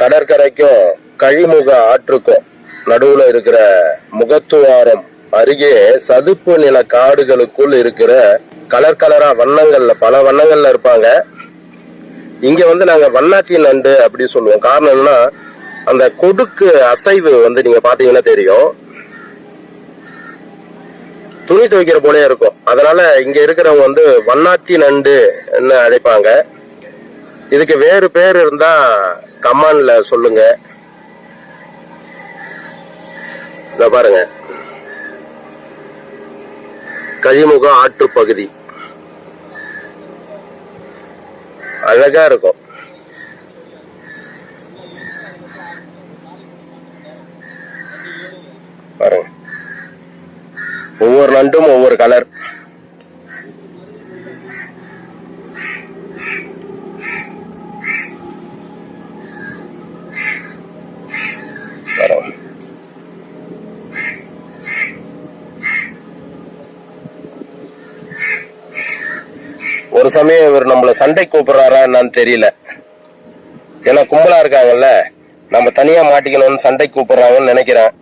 கடற்கரைக்கும் கழிமுக ஆற்றுக்கும் நடுவுல இருக்கிற முகத்துவாரம் அருகே சதுப்பு நில காடுகளுக்குள் இருக்கிற கலர் கலரா வண்ணங்கள்ல பல வண்ணங்கள்ல இருப்பாங்க. இங்க வந்து நாங்க வண்ணாத்தி நண்டு அப்படி சொல்லுவோம். காரணம் என்னன்னா அந்த கொடுக்கு அசைவு வந்து நீங்க பாத்தீங்கன்னா தெரியும். துணி துவைக்கிற போலே இருக்கும். அதனால இங்க இருக்கிறவங்க வந்து வண்ணாத்தி நண்டுன்னு அழைப்பாங்க? இதுக்கு வேறு பேர் இருந்தா கமான்ல சொல்லுங்க. இத பாருங்க. கழிமுகம் ஆற்று பகுதி. அழகா இருக்கும். பாருங்க. ஒவ்வொரு நண்டும் ஒவ்வொரு கலர் ஒரு சமயம் இவர் நம்மள சண்டை கூப்பிடுறாரா என்னன்னு தெரியல. ஏன்னா கும்பலா இருக்காங்கல்ல நம்ம தனியா மாட்டிக்கணும்னு சண்டை கூப்பிடுறாங்கன்னு நினைக்கிறேன்.